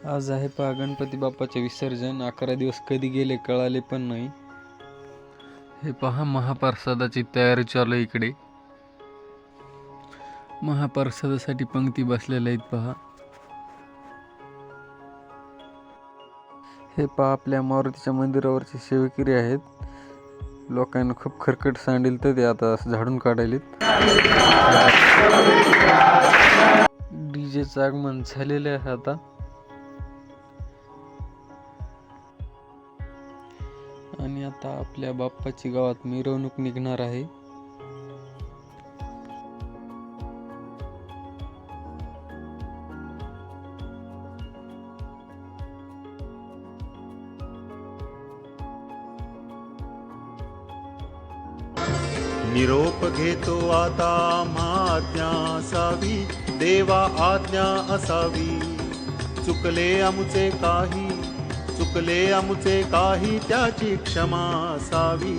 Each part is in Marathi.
आज आहे पहा गणपती बाप्पाचे विसर्जन. अकरा दिवस कधी गेले कळाले पण नाही. हे पहा महाप्रसादाची तयारी चालू आहे इकडे. महाप्रसादासाठी पंक्ती बसलेल्या आहेत पहा. हे पहा आपल्या मारुतीच्या मंदिरावरचे सेवेकरी आहेत. लोकांना खूप खरकट सांडील तर ते आता असं झाडून काढायलेत. डीजेचं आगमन झालेलं आहे आता. आणि आता आपल्या बाप्पाची गावात मिरवणूक निघणार आहे. निरोप घेतो आता आज्ञा असावी देवा आज्ञा असावी. चुकले आमचे काही चुकले आमुचे काही त्याची क्षमा असावी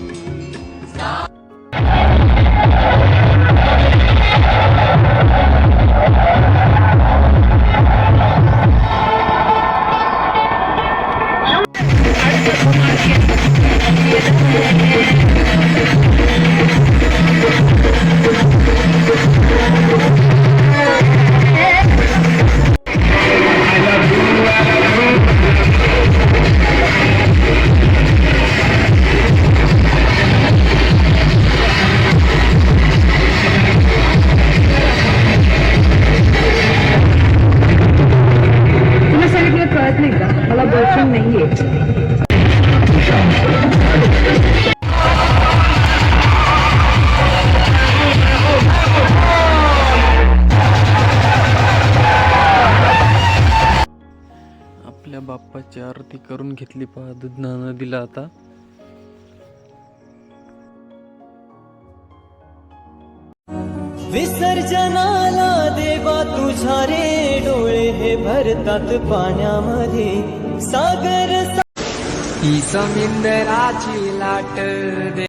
नाहीये. आपल्या बाप्पाची आरती करून घेतली पहा दुधना नदीला आता. विसर्जनाला देवा तुझ्या रे डोळे हे भरतात पाण्यामध्ये. सागर ही समिंदराची लाट दे